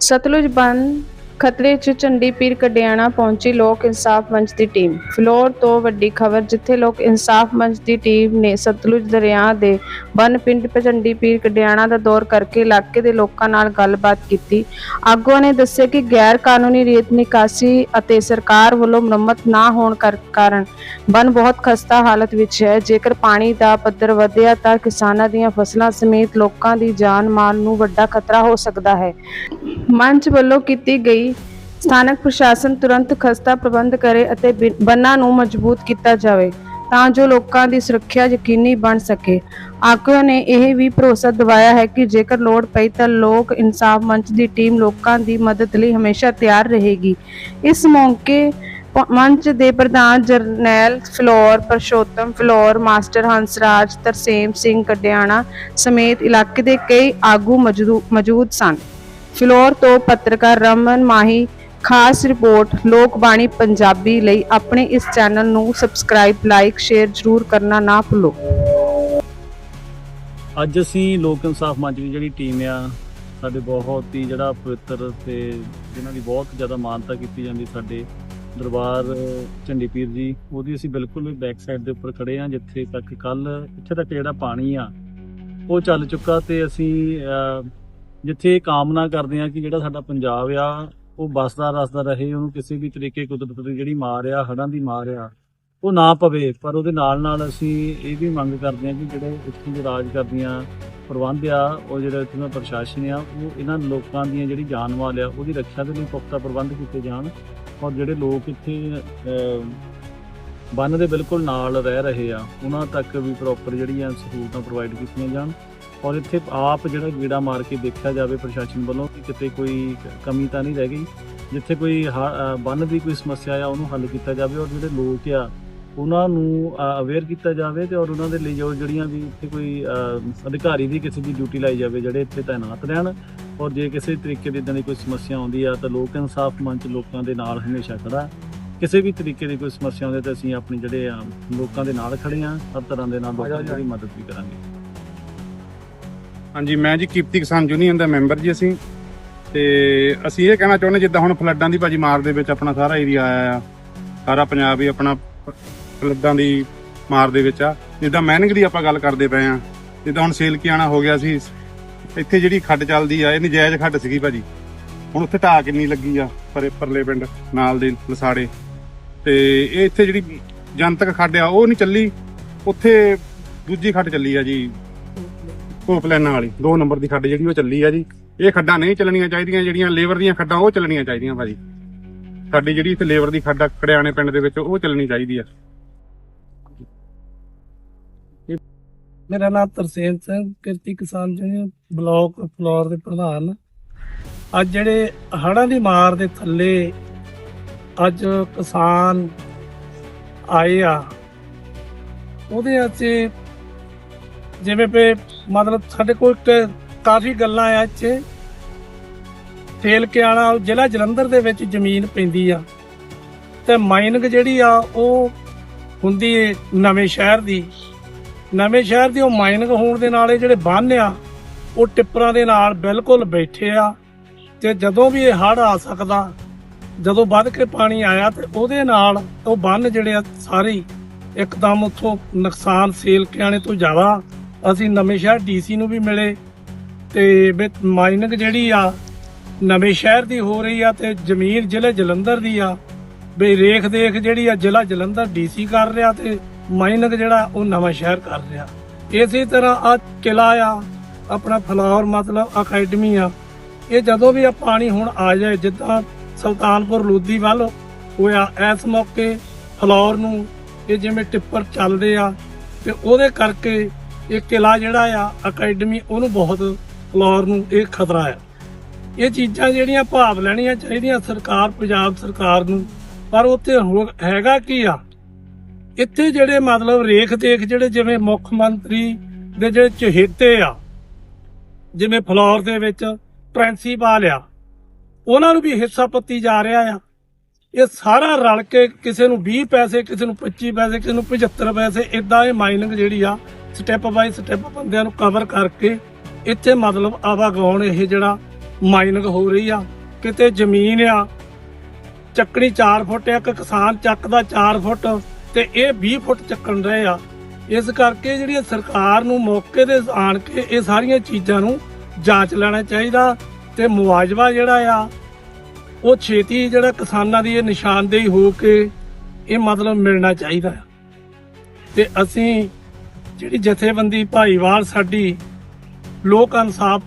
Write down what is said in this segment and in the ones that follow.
ਸਤਲੁਜ ਬੰਨ ਖਤਰੇ 'ਚ ਚੰਡੀ ਪੀਰ ਕਡਿਆਣਾ ਪਹੁੰਚੀ ਲੋਕ ਇਨਸਾਫ ਮੰਚ ਦੀ ਟੀਮ। ਫਲੋਰ ਤੋਂ ਵੱਡੀ ਖਬਰ ਜਿੱਥੇ ਲੋਕ ਇਨਸਾਫ ਮੰਚ ਦੀ ਟੀਮ ਨੇ ਸਤਲੁਜ ਦਰਿਆ ਦੇ ਬੰਨ ਪਿੰਡ ਚੰਡੀ ਪੀਰ ਕਡਿਆਣਾ ਦਾ ਦੌਰ ਕਰਕੇ ਇਲਾਕੇ ਦੇ ਲੋਕਾਂ ਨਾਲ ਗੱਲਬਾਤ ਕੀਤੀ। ਆਗੂਆਂ ਨੇ ਦੱਸਿਆ ਕਿ ਗੈਰ ਕਾਨੂੰਨੀ ਰੇਤ ਨਿਕਾਸੀ ਅਤੇ ਸਰਕਾਰ ਵੱਲੋਂ ਮੁਰੰਮਤ ਨਾ ਹੋਣ ਕਰ- ਕਾਰਨ ਬੰਨ ਬਹੁਤ ਖਸਤਾ ਹਾਲਤ ਵਿੱਚ ਹੈ। ਜੇਕਰ ਪਾਣੀ ਦਾ ਪੱਧਰ ਵਧਿਆ ਤਾਂ ਕਿਸਾਨਾਂ ਦੀਆਂ ਫਸਲਾਂ ਸਮੇਤ ਲੋਕਾਂ ਦੀ ਜਾਨ ਮਾਲ ਨੂੰ ਵੱਡਾ ਖਤਰਾ ਹੋ ਸਕਦਾ ਹੈ। ਮੰਚ ਵੱਲੋਂ ਕੀਤੀ ਗਈ ਸਥਾਨਕ ਪ੍ਰਸ਼ਾਸਨ ਤੁਰੰਤ ਖਸਤਾ ਪ੍ਰਬੰਧ ਕਰੇ ਅਤੇ ਬੰਨਾਂ ਨੂੰ ਮਜ਼ਬੂਤ ਕੀਤਾ ਜਾਵੇ ਤਾਂ ਜੋ ਲੋਕਾਂ ਦੀ ਸੁਰੱਖਿਆ ਯਕੀਨੀ ਬਣ ਸਕੇ। ਆਗੂਆਂ ਨੇ ਇਹ ਵੀ ਭਰੋਸਾ ਦਿਵਾਇਆ ਹੈ ਕਿ ਜੇਕਰ ਲੋੜ ਪਈ ਤਾਂ ਲੋਕ ਇਨਸਾਫ ਮੰਚ ਦੀ ਟੀਮ ਲੋਕਾਂ ਦੀ ਮਦਦ ਲਈ ਹਮੇਸ਼ਾ ਤਿਆਰ ਰਹੇਗੀ। ਇਸ ਮੌਕੇ ਮੰਚ ਦੇ ਪ੍ਰਧਾਨ ਜਰਨੈਲ ਫਲੋਰ, ਪਰਸ਼ੋਤਮ ਫਲੋਰ, ਮਾਸਟਰ ਹੰਸਰਾਜ, ਤਰਸੇਮ ਸਿੰਘ ਕਡਿਆਣਾ ਸਮੇਤ ਇਲਾਕੇ ਦੇ ਕਈ ਆਗੂ ਮੌਜੂ- ਮੌਜੂਦ ਸਨ। ਫਿਲੌਰ ਤੋਂ ਪੱਤਰਕਾਰ ਰਮਨ ਮਾਹੀ ਖਾਸ ਰਿਪੋਰਟ ਲੋਕ ਬਾਣੀ ਪੰਜਾਬੀ ਲਈ ਆਪਣੇ ਇਸ ਚੈਨਲ ਨੂੰ ਸਬਸਕ੍ਰਾਈਬ, ਲਾਈਕ, ਸ਼ੇਅਰ ਜ਼ਰੂਰ ਕਰਨਾ ਨਾ ਭੁੱਲੋ। ਅੱਜ ਅਸੀਂ ਲੋਕ ਇਨਸਾਫ ਮੰਚ ਦੀ ਜਿਹੜੀ ਟੀਮ ਆ, ਸਾਡੇ ਬਹੁਤ ਹੀ ਜਿਹੜਾ ਪਵਿੱਤਰ ਤੇ ਜਿਨ੍ਹਾਂ ਦੀ ਬਹੁਤ ਜ਼ਿਆਦਾ ਮਾਨਤਾ ਕੀਤੀ ਜਾਂਦੀ ਸਾਡੇ ਦਰਬਾਰ ਝੰਡੀ ਪੀਰ ਜੀ, ਉਹਦੀ ਅਸੀਂ ਬਿਲਕੁਲ ਬੈਕ ਸਾਈਡ ਦੇ ਉੱਪਰ ਖੜੇ ਆ ਜਿੱਥੇ ਤੱਕ ਕੱਲ ਇੱਥੇ ਤੱਕ ਜਿਹੜਾ ਪਾਣੀ ਆ, ਉਹ ਚੱਲ ਚੁੱਕਾ ਤੇ ਅਸੀਂ ਜਿੱਥੇ ਇਹ ਕਾਮਨਾ ਕਰਦੇ ਆ ਕਿ ਜਿਹੜਾ ਸਾਡਾ ਪੰਜਾਬ ਆ ਉਹ ਬਸਦਾ ਰਸਦਾ ਰਹੇ ਉਹਨੂੰ ਕਿਸੇ ਵੀ ਤਰੀਕੇ ਕੁਦਰਤ ਦੀ ਜਿਹੜੀ ਮਾਰ ਆ ਹੜ੍ਹਾਂ ਦੀ ਮਾਰ ਆ ਉਹ ਨਾ ਪਵੇ। ਪਰ ਉਹਦੇ ਨਾਲ ਨਾਲ ਅਸੀਂ ਇਹ ਵੀ ਮੰਗ ਕਰਦੇ ਹਾਂ ਕਿ ਜਿਹੜੇ ਇੱਥੇ ਦੇ ਰਾਜ ਕਰਦੀਆਂ ਪ੍ਰਬੰਧ ਆ ਉਹ ਜਿਹੜਾ ਇੱਥੇ ਦਾ ਪ੍ਰਸ਼ਾਸਨ ਆ ਉਹ ਇਹਨਾਂ ਲੋਕਾਂ ਦੀਆਂ ਜਿਹੜੀ ਜਾਨ ਮਾਲ ਆ ਉਹਦੀ ਰੱਖਿਆ ਦੇ ਲਈ ਪੁਖਤਾ ਪ੍ਰਬੰਧ ਕੀਤੇ ਜਾਣ ਔਰ ਜਿਹੜੇ ਲੋਕ ਇੱਥੇ ਅਹ, ਬੰਨ ਦੇ ਬਿਲਕੁਲ ਨਾਲ ਰਹਿ ਰਹੇ ਆ ਉਹਨਾਂ ਤੱਕ ਵੀ ਪ੍ਰੋਪਰ ਜਿਹੜੀਆਂ ਸਹੂਲਤਾਂ ਪ੍ਰੋਵਾਈਡ ਕੀਤੀਆਂ ਜਾਣ। ਔਰ ਇੱਥੇ ਆਪ ਜਿਹੜਾ ਗੀੜਾ ਮਾਰ ਕੇ ਦੇਖਿਆ ਜਾਵੇ ਪ੍ਰਸ਼ਾਸਨ ਵੱਲੋਂ ਕਿ ਕਿਤੇ ਕੋਈ ਕਮੀ ਤਾਂ ਨਹੀਂ ਰਹਿ ਗਈ ਜਿੱਥੇ ਕੋਈ ਬੰਨ ਦੀ ਕੋਈ ਸਮੱਸਿਆ ਆ ਉਹਨੂੰ ਹੱਲ ਕੀਤਾ ਜਾਵੇ ਔਰ ਜਿਹੜੇ ਲੋਕ ਆ ਉਹਨਾਂ ਨੂੰ ਅਵੇਅਰ ਕੀਤਾ ਜਾਵੇ ਤੇ ਔਰ ਉਹਨਾਂ ਦੇ ਲਈ ਜੋ ਜਿਹੜੀਆਂ ਵੀ ਇੱਥੇ ਕੋਈ ਅਧਿਕਾਰੀ ਦੀ ਕਿਸੇ ਦੀ ਡਿਊਟੀ ਲਾਈ ਜਾਵੇ ਜਿਹੜੇ ਇੱਥੇ ਤਾਇਨਾਤ ਰਹਿਣ ਔਰ ਜੇ ਕਿਸੇ ਤਰੀਕੇ ਦੀ ਇਦਾਂ ਦੀ ਕੋਈ ਸਮੱਸਿਆ ਆਉਂਦੀ ਆ ਤਾਂ ਲੋਕ ਇਨਸਾਫ ਮੰਚ ਲੋਕਾਂ ਦੇ ਨਾਲ ਹਮੇਸ਼ਾ ਖੜਾ। ਕਿਸੇ ਵੀ ਤਰੀਕੇ ਦੀ ਕੋਈ ਸਮੱਸਿਆ ਆਉਂਦੀ ਤਾਂ ਅਸੀਂ ਆਪਣੇ ਜਿਹੜੇ ਆ ਲੋਕਾਂ ਦੇ ਨਾਲ ਖੜੇ ਆ ਹਰ ਤਰ੍ਹਾਂ ਦੇ ਨਾਲ ਲੋਕਾਂ ਦੀ ਮਦਦ ਵੀ ਕਰਾਂਗੇ ਹਾਂਜੀ, ਮੈਂ ਜੀ ਕੀਰਤੀ ਕਿਸਾਨ ਯੂਨੀਅਨ ਦਾ ਮੈਂਬਰ ਜੀ ਅਸੀਂ। ਤੇ ਅਸੀਂ ਇਹ ਕਹਿਣਾ ਚਾਹੁੰਦੇ ਜਿੱਦਾਂ ਹੁਣ ਫਲੱਡਾਂ ਦੀ ਭਾਜੀ ਮਾਰ ਦੇ ਵਿੱਚ ਆਪਣਾ ਸਾਰਾ ਏਰੀਆ ਆਇਆ ਆ, ਸਾਰਾ ਪੰਜਾਬ ਹੀ ਆਪਣਾ ਫਲੱਡਾਂ ਦੀ ਮਾਰ ਦੇ ਵਿੱਚ ਆ। ਜਿੱਦਾਂ ਮੈਨਿੰਗ ਦੀ ਆਪਾਂ ਗੱਲ ਕਰਦੇ ਪਏ ਆ ਜਿੱਦਾਂ ਹੁਣ ਸੇਲ ਕੀਆਣਾ ਹੋ ਗਿਆ ਸੀ, ਇੱਥੇ ਜਿਹੜੀ ਖੱਡ ਚੱਲਦੀ ਆ, ਇਹ ਨਜਾਇਜ਼ ਖੱਡ ਸੀਗੀ ਭਾਜੀ। ਹੁਣ ਉੱਥੇ ਢਾਹ ਕਿੰਨੀ ਲੱਗੀ ਆ, ਪਰੇ ਪਰਲੇ ਪਿੰਡ, ਨਾਲ ਦੇ ਲਸਾੜੇ। ਤੇ ਇਹ ਇੱਥੇ ਜਿਹੜੀ ਜਨਤਕ ਖੱਡ ਆ, ਉਹ ਨਹੀਂ ਚੱਲੀ, ਉੱਥੇ ਦੂਜੀ ਖੱਡ ਚੱਲੀ ਆ ਜੀ। ਕੋਪ ਲੈਣਾ ਵਾਲੀ 2 ਨੰਬਰ ਦੀ ਖੱਡ ਜਿਹੜੀ ਉਹ ਚੱਲੀ ਆ ਜੀ। ਇਹ ਖੱਡਾਂ ਨਹੀਂ ਚੱਲਣੀਆਂ ਚਾਹੀਦੀਆਂ, ਜਿਹੜੀਆਂ ਲੇਬਰ ਦੀਆਂ ਖੱਡਾਂ ਉਹ ਚੱਲਣੀਆਂ ਚਾਹੀਦੀਆਂ ਭਾਜੀ। ਸਾਡੀ ਜਿਹੜੀ ਇੱਥੇ ਲੇਬਰ ਦੀ ਖੱਡ ਆ ਕੜਿਆਣੇ ਪਿੰਡ ਦੇ ਵਿੱਚ, ਉਹ ਚੱਲਣੀ ਚਾਹੀਦੀ ਆ। ਮੇਰਾ ਨਾਮ Tarsem Singh, Kirti Kisan union block floor ਦੇ ਪ੍ਰਧਾਨ। ਅੱਜ ਜਿਹੜੇ ਹੜਾਂ ਦੀ ਮਾਰ ਦੇ ਥੱਲੇ ਅੱਜ ਕਿਸਾਨ ਆਏ ਆ। ਉਹਦੇ ਅੱਜ ਜਿਵੇਂ ਪੇ ਮਤਲਬ ਸਾਡੇ ਕੋਲ ਕ- ਕਾਫੀ ਗੱਲਾਂ ਆ ਇੱਥੇ। ਤੇਲ ਜ਼ਿਲ੍ਹਾ ਜਲੰਧਰ ਦੇ ਵਿੱਚ ਜ਼ਮੀਨ ਪੈਂਦੀ ਆ। ਤੇ ਮਾਈਨਿੰਗ ਜਿਹੜੀ ਆ, ਉਹ ਹੁੰਦੀ ਏ ਨਵੇਂ ਸ਼ਹਿਰ ਦੀ। ਨਵੇਂ ਸ਼ਹਿਰ ਦੀ ਉਹ ਮਾਈਨਿੰਗ ਹੋਣ ਦੇ ਨਾਲ ਇਹ ਜਿਹੜੇ ਬੰਨ ਆ, ਉਹ ਟਿੱਪਰਾਂ ਦੇ ਨਾਲ ਬਿਲਕੁਲ ਬੈਠੇ ਆ। ਤੇ ਜਦੋਂ ਵੀ ਇਹ ਹੜ ਆ ਸਕਦਾ, ਜਦੋਂ ਵੱਧ ਕੇ ਪਾਣੀ ਆਇਆ ਤੇ ਉਹਦੇ ਨਾਲ ਉਹ ਬੰਨ ਜਿਹੜੇ ਆ, ਸਾਰੇ ਹੀ ਇੱਕਦਮ ਉੱਥੋਂ ਨੁਕਸਾਨ ਸੇਲ ਕਿਆਣੇ ਤੋਂ ਜ਼ਿਆਦਾ ਅਸੀਂ ਨਵੇਂ ਸ਼ਹਿਰ ਡੀਸੀ ਨੂੰ ਵੀ ਮਿਲੇ ਤੇ ਵਿੱਚ ਮਾਈਨਿੰਗ ਜਿਹੜੀ ਆ, ਨਵੇਂ ਸ਼ਹਿਰ ਦੀ ਹੋ ਰਹੀ ਆ ਤੇ ਜ਼ਮੀਨ ਜ਼ਿਲ੍ਹੇ ਜਲੰਧਰ ਦੀ ਆ ਵੀ ਰੇਖ ਦੇਖ ਜਿਹੜੀ ਆ ਜ਼ਿਲ੍ਹਾ ਜਲੰਧਰ ਡੀਸੀ ਕਰ ਰਿਹਾ ਤੇ ਮਾਈਨਿੰਗ ਜਿਹੜਾ ਉਹ ਨਵਾਂ ਸ਼ਹਿਰ ਕਰ ਰਿਹਾ। ਇਸੇ ਤਰ੍ਹਾਂ ਆ ਕਿਲਾ ਆ, ਆਪਣਾ ਫਲਾਵਰ ਮਤਲਬ ਅਕੈਡਮੀ ਆ, ਇਹ ਜਦੋਂ ਵੀ ਆ ਪਾਣੀ ਹੁਣ ਆ ਜਾਏ, ਜਿੱਦਾਂ ਸੁਲਤਾਨਪੁਰ ਲੋਧੀ ਵੱਲ ਹੋਇਆ, ਇਸ ਮੌਕੇ ਫਲੌਰ ਨੂੰ ਇਹ ਜਿਵੇਂ ਟਿੱਪਰ ਚੱਲਦੇ ਆ ਤੇ ਉਹਦੇ ਕਰਕੇ ਇਹ ਕਿਲਾ ਜਿਹੜਾ ਆ ਅਕੈਡਮੀ ਉਹਨੂੰ ਬਹੁਤ ਫਲੌਰ ਨੂੰ ਇਹ ਖਤਰਾ ਆ। ਇਹ ਚੀਜ਼ਾਂ ਜਿਹੜੀਆਂ ਭਾਵ ਲੈਣੀਆਂ ਚਾਹੀਦੀਆਂ ਸਰਕਾਰ, ਪੰਜਾਬ ਸਰਕਾਰ ਨੂੰ। ਪਰ ਉੱਥੇ ਹੋ- ਹੈਗਾ ਕੀ ਆ? ਇੱਥੇ ਜਿਹੜੇ ਮਤਲਬ ਰੇਖ ਦੇਖ ਜਿਹੜੇ ਜਿਵੇਂ ਮੁੱਖ ਮੰਤਰੀ ਦੇ ਜਿਹੜੇ ਚਹੇਤੇ ਆ, ਜਿਵੇਂ ਫਲੋਰ ਦੇ ਵਿੱਚ ਪ੍ਰਿੰਸੀਪਲ ਆ, ਉਹਨਾਂ ਨੂੰ ਵੀ ਹਿੱਸਾ ਪੱਤੀ ਜਾ ਰਿਹਾ ਆ। ਇਹ ਸਾਰਾ ਰਲ ਕੇ ਕਿਸੇ ਨੂੰ 20 ਪੈਸੇ, ਕਿਸੇ ਨੂੰ 25 ਪੈਸੇ, ਕਿਸੇ ਨੂੰ 75 ਪੈਸੇ ਇਦਾਂ ਇਹ ਮਾਈਨਿੰਗ ਜਿਹੜੀ ਆ ਸਟੈਪ ਬਾਈ ਸਟੈਪ ਬੰਦਿਆਂ ਨੂੰ ਕਵਰ ਕਰਕੇ ਇੱਥੇ ਮਤਲਬ ਆਵਾਗਾਉਣ ਇਹ ਜਿਹੜਾ ਮਾਈਨਿੰਗ ਹੋ ਰਹੀ ਆ। ਕਿਤੇ ਜ਼ਮੀਨ ਆ, ਚੱਕਣੀ 4 ਫੁੱਟ ਇੱਕ ਕਿਸਾਨ ਚੱਕਦਾ 4 ਫੁੱਟ ਤੇ ਇਹ 20 ਫੁੱਟ ਚੱਕਣ ਰਹੇ ਆ। ਇਸ ਕਰਕੇ ਜਿਹੜੀ ਸਰਕਾਰ ਨੂੰ ਮੌਕੇ ਤੇ ਆਣ ਕੇ ਇਹ ਸਾਰੀਆਂ ਚੀਜ਼ਾਂ ਨੂੰ ਜਾਂਚ ਲੈਣਾ ਚਾਹੀਦਾ ਤੇ ਮੁਆਵਜ਼ਾ ਜਿਹੜਾ ਆ, ਉਹ ਛੇਤੀ ਜਿਹੜਾ ਕਿਸਾਨਾਂ ਦੀ ਇਹ ਨਿਸ਼ਾਨਦੇਹੀ ਹੋ ਕੇ ਇਹ ਮਤਲਬ ਮਿਲਣਾ ਚਾਹੀਦਾ। ਆ ਤੇ ਅਸੀਂ ਜਿਹੜੀ ਜਥੇਬੰਦੀ ਭਾਈਵਾਲ ਸਾਡੀ ਲੋਕ ਇਨਸਾਫ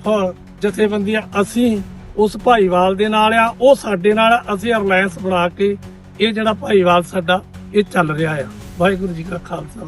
ਜਥੇਬੰਦੀ ਆ, ਅਸੀਂ ਉਸ ਭਾਈਵਾਲ ਦੇ ਨਾਲ ਆ, ਉਹ ਸਾਡੇ ਨਾਲ ਅਸੀਂ ਰਿਲਾਇੰਸ ਬਣਾ ਕੇ ਇਹ ਜਿਹੜਾ ਭਾਈਵਾਲ ਸਾਡਾ, ਇਹ ਚੱਲ ਰਿਹਾ ਆ। ਵਾਹਿਗੁਰੂ ਜੀ ਕਾ ਖਾਲਸਾ